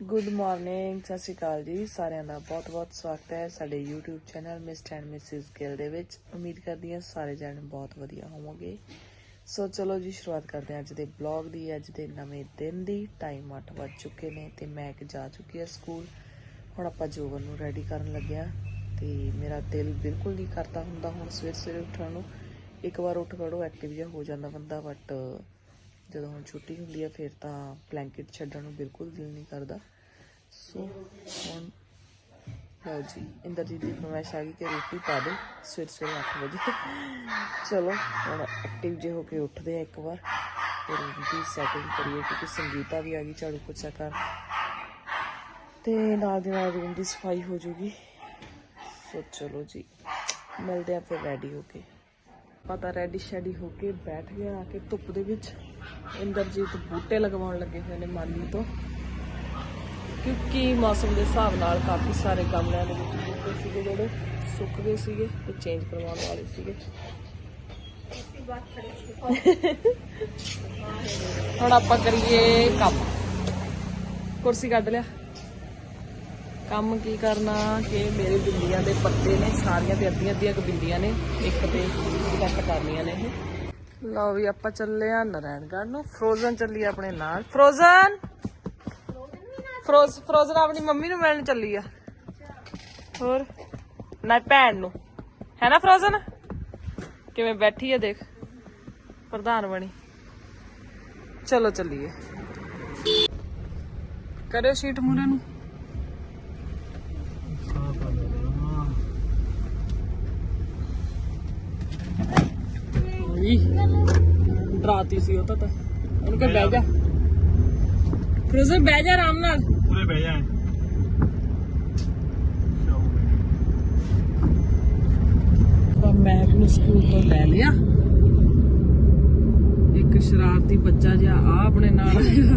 Good morning ਸਤਿ ਸ਼੍ਰੀ ਅਕਾਲ ਜੀ। ਸਾਰਿਆਂ ਦਾ ਬਹੁਤ-ਬਹੁਤ ਸਵਾਗਤ ਹੈ ਸਾਡੇ YouTube channel mister and missus Gill ਦੇ ਵਿੱਚ। ਉਮੀਦ ਕਰਦੀ ਹਾਂ ਸਾਰੇ ਜਣੇ ਬਹੁਤ ਵਧੀਆ ਹੋਵੋਗੇ। ਸੋ ਚਲੋ ਜੀ, ਸ਼ੁਰੂਆਤ ਕਰਦੇ ਹਾਂ ਅੱਜ ਦੇ ਬਲੌਗ ਦੀ। ਅੱਜ ਦੇ ਨਵੇਂ ਦਿਨ ਦੀ ਟਾਈਮ 8 ਵੱਜ ਚੁੱਕੇ ਨੇ ਤੇ ਮੈਂ ਇੱਕ ਜਾ ਚੁੱਕੀ ਹਾਂ ਸਕੂਲ ਹੁਣ ਆਪਾਂ ਜੋਬਨ ਨੂੰ ਰੈਡੀ ਕਰਨ ਲੱਗਿਆ ਤੇ ਮੇਰਾ ਦਿਲ ਬਿਲਕੁਲ ਨਹੀਂ ਕਰਦਾ ਹੁੰਦਾ ਹੁਣ ਸਵੇਰ ਸਵੇਰੇ ਉੱਠਣ ਨੂੰ। ਇੱਕ ਵਾਰ ਉੱਠ ਖੜੋ ਐਕਟਿਵ ਜਿਹਾ ਹੋ ਜਾਂਦਾ ਬੰਦਾ ਬਟ ਜਦੋਂ ਹੁਣ ਛੁੱਟੀ ਹੁੰਦੀ ਆ, ਫਿਰ ਤਾਂ ਬਲੈਂਕਟ ਛੱਡਣ ਨੂੰ ਬਿਲਕੁਲ ਦਿਲ ਨਹੀਂ ਕਰਦਾ। ਸੋ ਹੁਣ ਲਓ ਜੀ, ਇੰਦਰਜੀਤ ਦੀ ਫਰਮਾਇਸ਼ ਆ ਗਈ ਕਿ ਰੋਟੀ ਪਾ ਦੇ ਸਵੇਰ ਸਵੇਰੇ 8 ਵਜੇ। ਚਲੋ, ਹੁਣ ਐਕਟਿਵ ਜੇ ਹੋ ਕੇ ਉੱਠਦੇ ਆ ਇੱਕ ਵਾਰ, ਫਿਰ ਰੂਮ ਦੀ ਸੈਟਿੰਗ ਕਰੀਏ, ਕਿਉਂਕਿ ਸੰਗੀਤਾ ਵੀ ਆ ਗਈ ਝਾੜੂ ਪੋਚਾ ਕਰ ਤੇ ਨਾਲ ਦੀ ਨਾਲ ਰੂਮ ਦੀ ਸਫ਼ਾਈ ਹੋ ਜੂਗੀ। ਸੋ ਚਲੋ ਜੀ, ਮਿਲਦੇ ਆ ਫਿਰ ਰੈਡੀ ਹੋ ਕੇ। ਆਪਾਂ ਤਾਂ ਰੈਡੀ ਸ਼ੈਡੀ ਹੋ ਕੇ ਬੈਠ ਗਏ ਆ ਕੇ ਧੁੱਪ ਦੇ ਵਿੱਚ। ਇੰਦਰਜੀਤ ਬੂਟੇ ਲਗਵਾਉਣ ਲੱਗੇ ਹੋਏ ਨੇ ਮਾਲੀ ਤੋਂ। ਕਿਉਂਕਿ ਮੌਸਮ ਦੇ ਹਿਸਾਬ ਨਾਲ ਕਾਫੀ ਸਾਰੇ ਗਮਲਿਆਂ ਦੇ ਵਿੱਚ ਬੂਟੇ ਸੀਗੇ ਜਿਹੜੇ, ਸੁੱਕ ਗਏ ਸੀਗੇ ਤੇ ਚੇਂਜ ਕਰਵਾਉਣ ਵਾਲੇ ਸੀਗੇ। ਹੁਣ ਆਪਾਂ ਕਰੀਏ ਕੰਮ। ਕੁਰਸੀ ਕੱਢ ਲਿਆ। ਕੰਮ ਕੀ ਕਰਨਾ, ਕਿ ਮੇਰੇ ਬਿੰਦੀਆਂ ਦੇ ਪੱਤੇ ਨੇ, ਸਾਰੀਆਂ ਤੇ ਅੱਧੀਆਂ ਅੱਧੀਆਂ ਕੁ ਨੇ, ਇੱਕ ਤੇ ਕੱਟ ਕਰਨੀਆਂ ਨੇ ਇਹ। ਲਓ ਵੀ ਆਪਾਂ ਚੱਲੇ ਆ ਨਾਰਾਇਣਗੜ੍ਹ ਨੂੰ। ਫਰੋਜ਼ਨ ਚੱਲੀ ਆਪਣੇ ਨਾਲ। ਫਰੋਜ਼ਨ ਫਰੋਜ਼ ਫਰੋਜ਼ਨ ਆਪਣੀ ਮੰਮੀ ਨੂੰ ਮਿਲਣ ਚੱਲੀ ਆ। ਹੋਰ? ਨਾ ਭੈਣ ਨੂੰ। ਹੈ ਨਾ ਫਰੋਜ਼ਨ ਕਿਵੇਂ ਬੈਠੀ ਆ ਦੇਖ। ਪ੍ਰਧਾਨ ਬਣੀ। ਚਲੋ ਚੱਲੀਏ। ਕਰਿਓ ਸ਼ੀਟ ਮੂਰੇ ਨੂੰ। ਓਏ ਡਰਾਤੀ ਸੀ ਉਹ ਤਾਂ ਤਾਂ। ਉਹਨੂੰ ਕਹ ਬਹਿ ਜਾ। ਫਰੋਜ਼ਨ ਬਹਿ ਜਾ ਆਰਾਮ ਨਾਲ। ਪੂਰੇ ਬਹਿ ਜਾ ਆਪਾਂ ਮੈਕ ਨੂੰ ਸਕੂਲ ਤੋਂ ਲੈ ਲਿਆ। ਇੱਕ ਸ਼ਰਾਰਤੀ ਬੱਚਾ ਜਿਹਾ ਆ ਆਪਣੇ ਨਾਲ। ਆਇਆ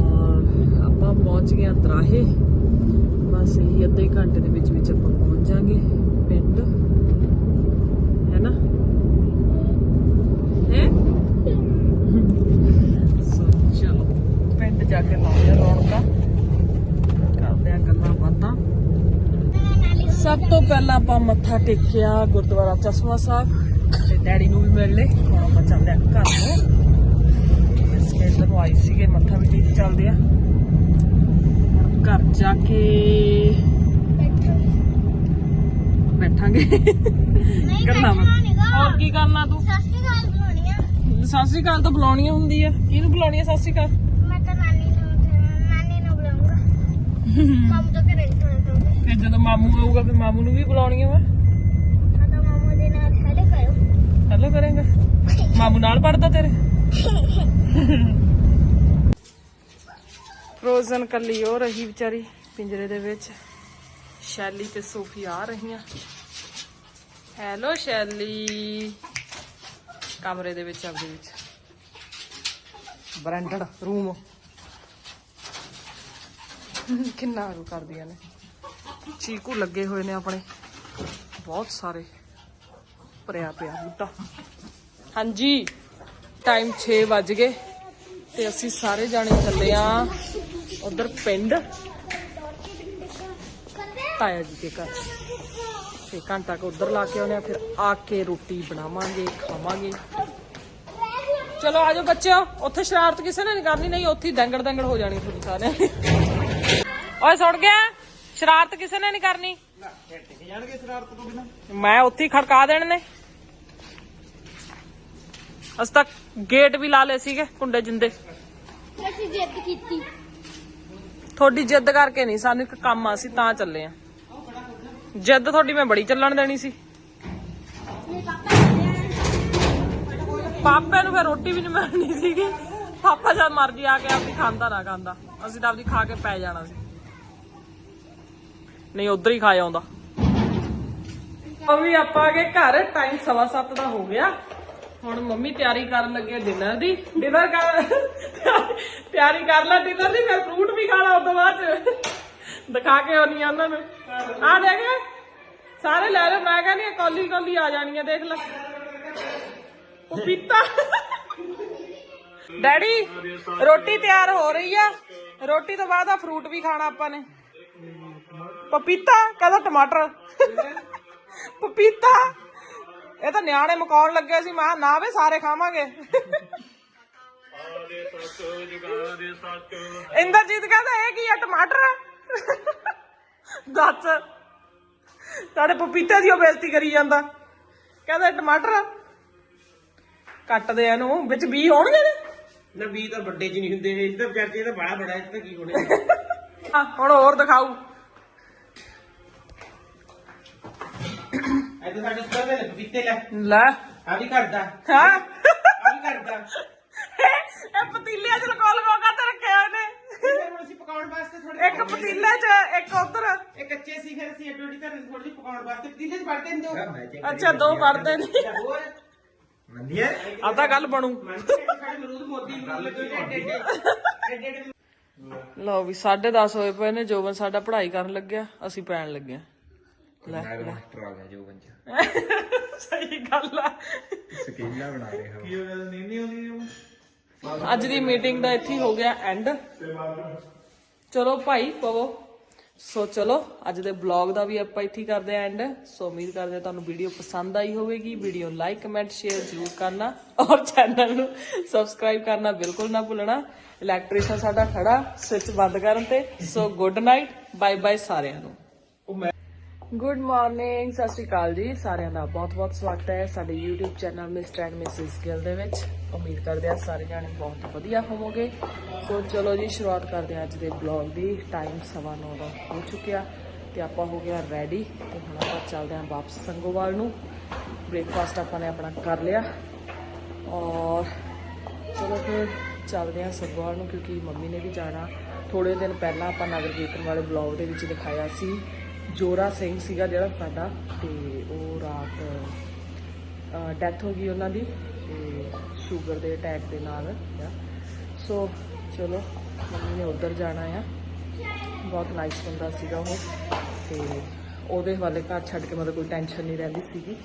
ਔਰ ਆਪਾਂ ਪਹੁੰਚ ਗਏ ਤਰਾਹੇ। ਬਸ ਇਹੀ ਅੱਧੇ ਘੰਟੇ ਦੇ ਵਿੱਚ ਵਿੱਚ ਆਪਾਂ ਪਹੁੰਚ ਜਾਾਂਗੇ ਪਿੰਡ ਹੈ ਨਾ ਹੈ ਸੋ ਚਲੋ ਪਿੰਡ ਜਾ ਕੇ ਲਾਉਂਦੇ ਆ ਰੌਣਕਾਂ ਕਰਦੇ ਆ ਗੱਲਾਂ ਬਾਤਾਂ ਸਭ ਤੋਂ ਪਹਿਲਾਂ ਆਪਾਂ ਮੱਥਾ ਟੇਕਿਆ ਗੁਰਦੁਆਰਾ ਚਸ਼ਮਾ ਸਾਹਿਬ। ਤੇ ਡੈਡੀ ਨੂੰ ਵੀ ਮਿਲ ਲਏ। ਹੁਣ ਆਪਾਂ ਚੱਲਦੇ ਆ ਘਰ ਨੂੰ। ਇਸ ਕੇਂਦਰ ਨੂੰ ਆਈ ਸੀਗੇ ਮੱਥਾ ਵੀ ਟੇਕ ਚੱਲਦੇ ਆ ਘਰ ਜਾ ਕੇ ਬੈਠਾਂਗੇ। ਗੱਲਾਂ। ਹੋਰ ਕੀ ਕਰਨਾ ਤੂੰ? ਸਤਿ ਸ਼੍ਰੀ ਅਕਾਲ ਤਾਂ ਬੁਲਾਉਣੀ ਹੁੰਦੀ ਆ। ਕਿਹਨੂੰ ਬੁਲਾਉਣੀ ਆ ਸਤਿ ਸ਼੍ਰੀ ਅਕਾਲ ਤੇ ਜਦੋਂ ਮਾਮੂ ਆਊਗਾ ਫਿਰ ਮਾਮੂ ਨੂੰ ਵੀ ਬੁਲਾਉਣੀ ਆ ਹੈਲੋ ਕਰਾਂਗਾ। ਮਾਮੂ ਨਾਲ ਪੜਦਾ ਤੇਰੇ? ਫਰੋਜ਼ਨ ਕੱਲੀ ਹੋ ਰਹੀ ਵਿਚਾਰੀ ਪਿੰਜਰੇ ਦੇ ਵਿੱਚ। ਸ਼ੈਲੀ ਤੇ ਸੋਫੀ ਆ ਰਹੀਆਂ। ਹੈਲੋ ਸ਼ੈਲੀ। ਕਮਰੇ ਦੇ ਵਿੱਚ ਆਪਦੇ ਵਿੱਚ। Branded room. ਕਿੰਨਾ ਰੂ ਕਰਦੀਆਂ ਨੇ। ਚੀਕੂ ਲੱਗੇ ਹੋਏ ਨੇ ਆਪਣੇ। ਬਹੁਤ ਸਾਰੇ। ਭਰਿਆ ਪਿਆ ਬੂਟਾ। ਹਾਂਜੀ ਟਾਈਮ 6 ਵੱਜ ਗਏ ਤੇ ਅਸੀਂ ਸਾਰੇ ਜਾਣੇ ਚੱਲੇ ਆ ਉਧਰ ਪਿੰਡ। ਤਾਇਆ ਜੀ ਦੇ ਘਰ। ਤੇ ਘੰਟਾ ਕੁ ਉਧਰ ਲਾ ਕੇ ਆਉਣੇ ਆ, ਫਿਰ ਆ ਕੇ ਰੋਟੀ ਬਣਾਵਾਂਗੇ, ਖਾਵਾਂਗੇ। ਚਲੋ ਆਜੋ ਬੱਚਿਓ, ਉੱਥੇ ਸ਼ਰਾਰਤ ਕਿਸੇ ਨੇ ਨਹੀਂ ਕਰਨੀ, ਨਹੀਂ, ਉੱਥੇ ਹੀ ਦੰਗੜ ਦੰਗੜ ਹੋ ਜਾਣੀ ਤੁਹਾਡੀ ਸਾਰਿਆਂ ਦੀ। ਓਏ ਸੁਣ ਗਿਆ? ਸ਼ਰਾਰਤ ਕਿਸੇ ਨੇ ਨਹੀਂ ਕਰਨੀ। ਜਾਣਗੇ ਸ਼ਰਾਰਤ ਤੋਂ ਬਿਨਾਂ। ਮੈਂ ਉੱਥੇ ਹੀ ਖੜਕਾ ਦੇਣ ਨੇ। ਅਸ ਤੱਕ ਗੇਟ ਵੀ ਲਾ ਲਏ ਸੀਗੇ ਕੁੰਡੇ ਜਿੰਦੇ। ਅਸੀਂ ਜਿੱਦ ਕੀਤੀ। ਤੁਹਾਡੀ ਜਿੱਦ ਕਰਕੇ ਨਹੀਂ ਸਾਨੂੰ ਇੱਕ ਕੰਮ ਆ ਸੀ ਤਾਂ ਚੱਲੇ ਆ। ਜਿੱਦ ਤੁਹਾਡੀ ਮੈਂ ਬੜੀ ਚੱਲਣ ਦੇਣੀ ਸੀ। ਮੇਰੇ ਪਾਪਾ ਪਾਪੇ ਨੂੰ ਫਿਰ ਰੋਟੀ ਵੀ ਨਹੀਂ ਮਿਲਣੀ ਸੀਗੀ। ਪਾਪਾ ਜਦ ਮਰਜ਼ੀ ਆ ਕੇ ਆਪਣੀ ਖਾਂਦਾ ਨਾ ਖਾਂਦਾ ਅਸੀਂ ਤਾਂ ਆਪਦੀ ਖਾ ਕੇ ਪੈ ਜਾਣਾ ਸੀ। ਨਹੀਂ, ਉਧਰ ਹੀ ਖਾ ਆਉਂਦਾ ਅਭੀ ਆਪਾਂ ਆ ਗਏ ਘਰ ਟਾਈਮ ਸਵਾ ਸੱਤ ਦਾ ਹੋ ਗਿਆ। ਹੁਣ ਮੰਮੀ ਤਿਆਰੀ ਕਰਨ ਲੱਗੇ ਡਿਨਰ ਦੀ। ਡਿਨਰ ਕਰ ਤਿਆਰੀ ਕਰ ਲੈ ਡਿਨਰ ਦੀ, ਫਿਰ ਫਰੂਟ ਵੀ ਖਾਣਾ ਉਸ ਤੋਂ ਬਾਅਦ ਦਿਖਾ ਕੇ ਆਉਣੀ ਆ ਉਹਨਾਂ ਨੂੰ। ਆ ਦੇਖ। ਸਾਰੇ ਲੈ ਲਓ, ਮੈਂ ਕਹਿੰਦੀ ਹਾਂ ਕੌਲੀ ਕੌਲੀ ਆ ਜਾਣੀ ਆ ਦੇਖ ਲੈ। ਉਹ ਪੀਤਾ। ਡੈਡੀ, ਰੋਟੀ ਤਿਆਰ ਹੋ ਰਹੀ ਆ। ਰੋਟੀ ਤੋਂ ਬਾਅਦ ਆ ਫਰੂਟ ਵੀ ਖਾਣਾ ਆਪਾਂ ਨੇ। ਪਪੀਤਾ ਕਹਦਾ ਟਮਾਟਰ। ਪਪੀਤਾ। ਇਹ ਤਾਂ ਨਿਆਣੇ ਮਕਾਉਣ ਲੱਗੇ ਸੀ ਮੈਂ ਨਾ ਵੇ ਸਾਰੇ ਖਾਵਾਂਗੇ। ਇੰਦਰਜੀਤ ਕਹਿੰਦਾ ਇਹ ਕੀ ਆ ਟਮਾਟਰ? ਦੱਸ। ਸਾਡੇ ਪਪੀਤੇ ਦੀ ਉਹ ਬੇਇੱਜ਼ਤੀ ਕਰੀ ਜਾਂਦਾ। ਕਹਿੰਦਾ ਇਹ ਟਮਾਟਰ। ਕੱਟਦੇ ਆ ਇਹਨੂੰ ਵਿੱਚ ਬੀ ਹੋਣਗੇ ਨੇ ਨਾ ਵੀ ਤਾਂ ਵੱਡੇ ਚ ਨਹੀਂ ਹੁੰਦੇ ਇਹ ਤਾਂ ਵਿਚਾਰੇ ਤਾਂ ਬੜਾ ਬੜਾ ਇਹ ਤਾਂ ਕੀ ਹੋਣੇ? ਆ, ਹੁਣ ਹੋਰ ਦਿਖਾਊ। ਤਾਂ ਸਾਡੇ ਸਟੋਰ ਦੇ ਪਪੀਤੇ ਲੈ। ਲੈ। ਆ ਵੀ ਕਰਦਾ ਹਾਂ। ਆ ਵੀ ਕਰਦਾ ਇਹ ਪਤੀਲਿਆਂ 'ਚ ਲਕੋ ਲਕੋ ਕੇ ਰੱਖੇ ਹੋਏ ਨੇ ਫਿਰ ਹੁਣ ਅਸੀਂ ਪਕਾਉਣ ਵਾਸਤੇ ਥੋੜੇ ਇੱਕ ਪਤੀਲੇ 'ਚ ਇੱਕ ਉਧਰ। ਇਹ ਕੱਚੇ ਸੀ ਫਿਰ ਅਸੀਂ ਐਡੋਡੀ ਧਰ ਥੋੜੀ ਜਿਹੀ ਪਕਾਉਣ ਵਾਸਤੇ ਪਤੀਲੇ ਚ ਵੜਦੇ ਨੇ ਦੋ ਅੱਛਾ ਦੋ ਵੜਦੇ ਨੇ। ਹੋਰ? ਆ ਤਾਂ ਗੱਲ ਬਣੂ। ਸਾਡੇ ਮਰੂਦ ਮੋਦੀ ਨੂੰ ਲੱਗੇ ਲਓ ਵੀ 10:30 ਹੋਏ ਪਏ ਨੇ ਜੋਬਨ ਸਾਡਾ ਪੜ੍ਹਾਈ ਕਰਨ ਲੱਗਿਆ ਅਸੀਂ ਪੈਣ ਲੱਗੇ ਨਾਗ ਮਾਸਟਰ ਆ ਗਿਆ ਜੋ ਬੰਜਾ। ਸਹੀ ਗੱਲ ਆ। ਸਕੀਲਾ ਬਣਾ ਰਿਹਾ ਕੀ ਹੋ ਗਿਆ? ਨੀਂਦ ਆਉਂਦੀ ਅੱਜ ਦੀ ਮੀਟਿੰਗ ਦਾ ਇੱਥੇ ਹੀ ਹੋ ਗਿਆ ਐਂਡ। ਚਲੋ ਭਾਈ ਪਵੋ। ਸੋ ਚਲੋ ਅੱਜ ਦੇ ਬਲੌਗ ਦਾ ਵੀ ਆਪਾਂ ਇੱਥੇ ਹੀ ਕਰਦੇ ਆਂ ਐਂਡ। ਸੋ ਉਮੀਦ ਕਰਦੇ ਹਾਂ ਤੁਹਾਨੂੰ ਵੀਡੀਓ ਪਸੰਦ ਆਈ ਹੋਵੇਗੀ। ਵੀਡੀਓ ਲਾਈਕ ਕਮੈਂਟ ਸ਼ੇਅਰ ਜ਼ਰੂਰ ਕਰਨਾ। ਔਰ ਚੈਨਲ ਨੂੰ ਸਬਸਕ੍ਰਾਈਬ ਕਰਨਾ ਬਿਲਕੁਲ ਨਾ ਭੁੱਲਣਾ। ਇਲੈਕਟ੍ਰੀਸ਼ੀਅਨ ਸਾਡਾ ਖੜਾ ਸਵਿਚ ਬੰਦ ਕਰਨ ਤੇ। So good night bye bye ਸਾਰਿਆਂ ਨੂੰ। ਗੁੱਡ ਮਾਰਨਿੰਗ ਸਤਿ ਸ਼੍ਰੀ ਅਕਾਲ ਜੀ। ਸਾਰਿਆਂ ਦਾ ਬਹੁਤ-ਬਹੁਤ ਸਵਾਗਤ ਹੈ ਸਾਡੇ YouTube channel mister and missus Gill ਦੇ ਵਿੱਚ। ਉਮੀਦ ਕਰਦੇ ਹਾਂ ਸਾਰੇ ਜਾਣੇ ਬਹੁਤ ਵਧੀਆ ਹੋਵੋਗੇ। ਸੋ ਚਲੋ ਜੀ, ਸ਼ੁਰੂਆਤ ਕਰਦੇ ਹਾਂ ਅੱਜ ਦੇ ਬਲੌਗ ਦੀ। ਟਾਈਮ ਸਵਾ ਨੌ ਦਾ ਹੋ ਚੁੱਕਿਆ ਤੇ ਆਪਾਂ ਹੋ ਗਿਆ ਰੈਡੀ ਤੇ ਹੁਣ ਆਪਾਂ ਚੱਲਦੇ ਹਾਂ ਵਾਪਸ ਸੰਗੋਵਾਲ ਨੂੰ। ਬ੍ਰੇਕਫਾਸਟ ਆਪਾਂ ਨੇ ਆਪਣਾ ਕਰ ਲਿਆ। ਔਰ ਚਲੋ ਫਿਰ ਚੱਲਦੇ ਹਾਂ ਸੰਗੋਵਾਲ ਨੂੰ ਕਿਉਂਕਿ ਮੰਮੀ ਨੇ ਵੀ ਜਾਣਾ। ਥੋੜੇ ਦਿਨ ਪਹਿਲਾਂ ਆਪਾਂ ਨਗਰ ਕੀਰਤਨ ਵਾਲੇ ਬਲੌਗ ਦੇ ਵਿੱਚ ਦਿਖਾਇਆ ਸੀ। ਜੋਰਾ ਸਿੰਘ ਸੀਗਾ ਜਿਹੜਾ ਸਾਡਾ ਤੇ ਉਹ ਰਾਤ ਡੈਥ ਹੋ ਗਈ ਉਹਨਾਂ ਦੀ ਤੇ ਸ਼ੂਗਰ ਦੇ ਅਟੈਕ ਦੇ ਨਾਲ ਸੋ ਚਲੋ ਮੰਮੀ ਨੇ ਉੱਧਰ ਜਾਣਾ ਆ। ਬਹੁਤ ਨਾਈਸ ਬੰਦਾ ਸੀਗਾ ਉਹ ਤੇ ਉਹਦੇ ਹਵਾਲੇ ਘਰ ਛੱਡ ਕੇ ਮਤਲਬ ਕੋਈ ਟੈਨਸ਼ਨ ਨਹੀਂ ਰਹਿੰਦੀ ਸੀਗੀ।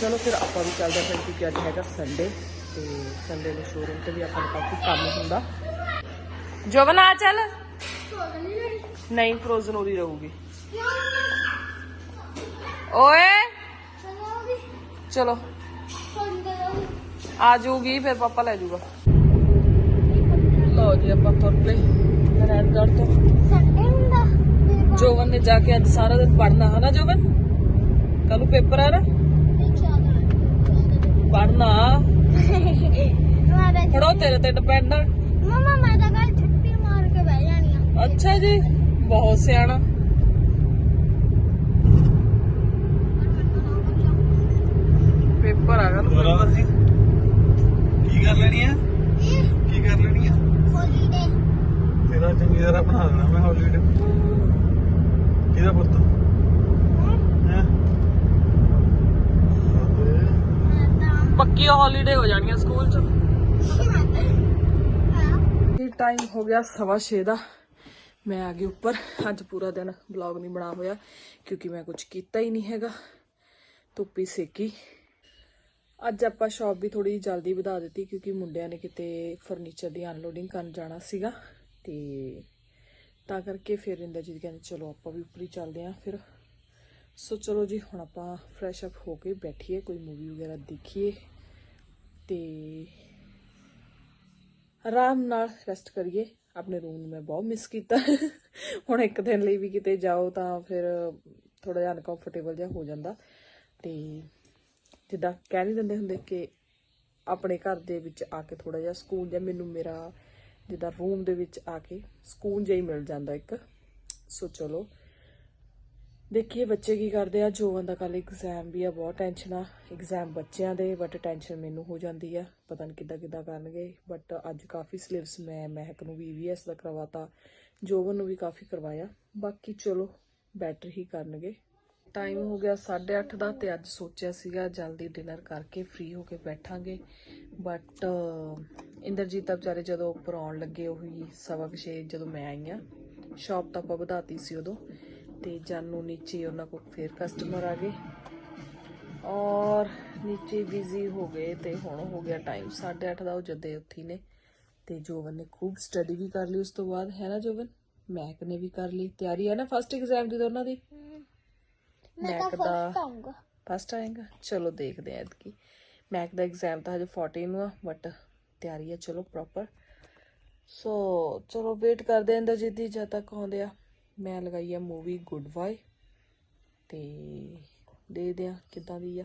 ਚਲੋ ਫਿਰ ਆਪਾਂ ਵੀ ਚੱਲਦੇ ਹਾਂ ਫਿਰ ਕਿਉਂਕਿ ਅੱਜ ਹੈਗਾ ਸੰਡੇ ਤੇ ਸੰਡੇ ਨੂੰ ਸ਼ੋਰੂਮ ਤੇ ਵੀ ਆਪਾਂ ਨੂੰ ਕਾਫੀ ਕੰਮ ਹੁੰਦਾ। ਜੋਬਨ ਆ ਚੱਲ। ਨਹੀਂ ਫਰੋਜ਼ਨ ਉਹਦੀ ਰਹੂਗੀ। ਓਏ! ਚਲੋ। ਆ ਜਾਊਗੀ ਫਿਰ ਪਾਪਾ ਲੈ ਜਾਊਗਾ। ਲਓ ਜੀ ਆਪਾਂ ਤੁਰ ਪਏ ਨਰੈਣਗੜ੍ਹ ਤੋਂ। ਜੋਵਨ ਨੇ ਜਾ ਕੇ ਅੱਜ ਸਾਰਾ ਦਿਨ ਪੜਨਾ ਹੈ ਨਾ ਜੋਵਨ? ਕੱਲ ਨੂੰ ਪੇਪਰ ਹੈ ਨਾ? ਪੜਨਾ ਪੜੋ ਤੇਰੇ ਤੇ ਡਿਪੈਂਡ ਆ। ਮਮਾ ਮੈਂ ਤਾਂ ਕੱਲ ਛੁੱਟੀ ਮਾਰ ਕੇ ਬਹਿ ਜਾਣੀ ਆ। ਅੱਛਾ ਜੀ। ਬਹੁਤ ਸਿਆਣਾ। ਪੇਪਰ ਆ ਗਾ ਨੂੰ ਪੇਪਰ ਕੀ ਕਰ ਲੈਣੀ ਆ? ਕੀ ਕਰ ਲੈਣੀ ਆ? ਹੋਲੀਡੇ ਤੇਰਾ ਚੰਗੀ ਤਰ੍ਹਾਂ ਬਣਾ ਦੇਣਾ ਮੈਂ ਹੌਲੀਡੇ ਕਿਹਦਾ ਪੁੱਤ? ਹੈ? ਪੱਕੀ ਹੌਲੀਡੇ ਹੋ ਜਾਣੀਆਂ ਸਕੂਲ ਚ। ਇਹ ਟਾਈਮ ਹੋ ਗਿਆ ਸਵਾ ਛੇ ਦਾ। ਮੈਂ ਆ ਗਈ ਉੱਪਰ। ਅੱਜ ਪੂਰਾ ਦਿਨ ਵਲੌਗ ਨਹੀਂ ਬਣਾ ਹੋਇਆ, ਕਿਉਂਕਿ ਮੈਂ ਕੁਝ ਕੀਤਾ ਹੀ ਨਹੀਂ ਹੈਗਾ। ਧੁੱਪੀ ਸੇਕੀ। ਅੱਜ ਆਪਾਂ ਸ਼ਾਪ ਵੀ ਥੋੜੀ ਜਲਦੀ ਵਧਾ ਦਿੱਤੀ, ਕਿਉਂਕਿ ਮੁੰਡਿਆਂ ਨੇ ਕਿਤੇ ਫਰਨੀਚਰ ਦੀ ਅਨਲੋਡਿੰਗ ਕਰਨ ਜਾਣਾ ਸੀਗਾ। ਤੇ ਤਾਂ ਕਰਕੇ ਫਿਰ ਇੰਦਰਜੀਤ ਕਹਿੰਦੇ, ਚਲੋ ਆਪਾਂ ਵੀ ਉੱਪਰ ਹੀ ਚੱਲਦੇ ਆਂ ਫਿਰ। ਸੋ ਚਲੋ ਜੀ, ਹੁਣ ਆਪਾਂ ਫਰੈਸ਼ ਅਪ ਹੋ ਕੇ ਬੈਠੀਏ, ਕੋਈ ਮੂਵੀ ਵਗੈਰਾ ਦੇਖੀਏ। ਤੇ ਆਰਾਮ ਨਾਲ ਰੈਸਟ ਕਰੀਏ। ਆਪਣੇ ਰੂਮ ਨੂੰ ਮੈਂ ਬਹੁਤ ਮਿਸ ਕੀਤਾ। ਹੁਣ ਇੱਕ ਦਿਨ ਲਈ ਵੀ ਕਿਤੇ ਜਾਓ ਤਾਂ ਫਿਰ ਥੋੜਾ ਜਿਹਾ ਅਨਕੰਫਰਟੇਬਲ ਜਿਹਾ ਹੋ ਜਾਂਦਾ। ਤੇ ਜਿੱਦਾਂ ਕਹਿ ਨਹੀਂ ਦਿੰਦੇ ਹੁੰਦੇ ਕਿ ਆਪਣੇ ਘਰ ਦੇ ਵਿੱਚ ਆ ਕੇ ਥੋੜਾ ਜਿਹਾ ਸਕੂਨ ਜਿਹਾ ਮੈਨੂੰ ਮੇਰਾ ਜਿੱਦਾਂ ਰੂਮ ਦੇ ਵਿੱਚ ਆ ਕੇ ਸਕੂਨ ਜਿਹਾ ਹੀ ਮਿਲ ਜਾਂਦਾ ਇੱਕ। ਸੋ ਚਲੋ ਦੇਖੀਏ ਬੱਚੇ ਕੀ ਕਰਦੇ ਆ। ਜੋਵਨ ਦਾ ਕੱਲ ਐਗਜ਼ਾਮ ਵੀ ਆ, ਬਹੁਤ ਟੈਨਸ਼ਨ ਆ। ਐਗਜ਼ਾਮ ਬੱਚਿਆਂ ਦੇ ਬਟ ਟੈਨਸ਼ਨ ਮੈਨੂੰ ਹੋ ਜਾਂਦੀ ਆ। ਪਤਾ ਨਹੀਂ ਕਿੱਦਾਂ ਕਿੱਦਾਂ ਕਰਨਗੇ। ਬਟ ਅੱਜ ਕਾਫੀ ਸਿਲੇਬਸ ਮੈਂ ਮਹਿਕ ਨੂੰ ਵੀ ਈਵੀਐਸ ਦਾ ਕਰਵਾਤਾ। ਜੋਵਨ ਨੂੰ ਵੀ ਕਾਫੀ ਕਰਵਾਇਆ। ਬਾਕੀ ਚਲੋ ਬੈਟਰ ਹੀ ਕਰਨਗੇ। ਟਾਈਮ ਹੋ ਗਿਆ 8:30 ਦਾ ਤੇ ਅੱਜ ਸੋਚਿਆ ਸੀਗਾ, ਜਲਦੀ ਡਿਨਰ ਕਰਕੇ ਫ੍ਰੀ ਹੋ ਕੇ ਬੈਠਾਂਗੇ। ਬਟ ਇੰਦਰਜੀਤ ਤਾਂ ਵਿਚਾਰੇ ਜਦੋਂ ਉੱਪਰ ਆਉਣ ਲੱਗੇ, ਉਹੀ ਸਵਾ ਕੁ ਜਦੋਂ ਮੈਂ ਆਈ ਆ। ਸ਼ਾਪ ਤਾਂ ਆਪਾਂ ਵਧਾਤੀ ਸੀ ਉਦੋਂ। ਤੇ ਜਾਨੂ ਨੀਚੇ ਉਹਨਾਂ ਕੋਲ ਫੇਰ ਕਸਟਮਰ ਆ ਗਏ। ਔਰ ਨੀਚੇ ਬਿਜ਼ੀ ਹੋ ਗਏ ਤੇ ਹੁਣ ਹੋ ਗਿਆ ਟਾਈਮ 8:30 ਦਾ ਉਹ ਜਦੇ ਉੱਠੀ ਨੇ। ਤੇ ਜੋਵਨ ਨੇ ਖੂਬ ਸਟੱਡੀ ਵੀ ਕਰ ਲਈ ਉਸ ਤੋਂ ਬਾਅਦ ਹੈ ਨਾ ਜੋਵਨ? ਮੈਕ ਨੇ ਵੀ ਕਰ ਲਈ ਤਿਆਰੀ ਹੈ ਨਾ ਫਸਟ ਐਗਜ਼ਾਮ ਦੀ ਦੋਨਾਂ ਦੀ? ਮੈਂ ਤਾਂ ਮੈਕ ਦਾ ਫਸਟ ਆਏਗਾ? ਚਲੋ ਦੇਖਦੇ ਆ ਐਤਕੀ। ਮੈਕ ਦਾ ਐਗਜ਼ਾਮ ਤਾਂ ਹਜੇ 14 ਨੂੰ ਆ ਬਟ ਤਿਆਰੀ ਹੈ ਚਲੋ ਪ੍ਰੋਪਰ ਸੋ ਚਲੋ ਵੇਟ ਕਰਦੇ ਆਂ ਇੰਦਰਜੀਤ ਦੀ ਜਦ ਤੱਕ ਆਉਂਦੇ ਆ। ਮੈਂ ਲਗਾਈ ਆ ਮੂਵੀ ਗੁੱਡ ਬਾਏ ਤੇ ਦੇ ਦਿਆਂ ਕਿੱਦਾਂ ਦੀ ਆ।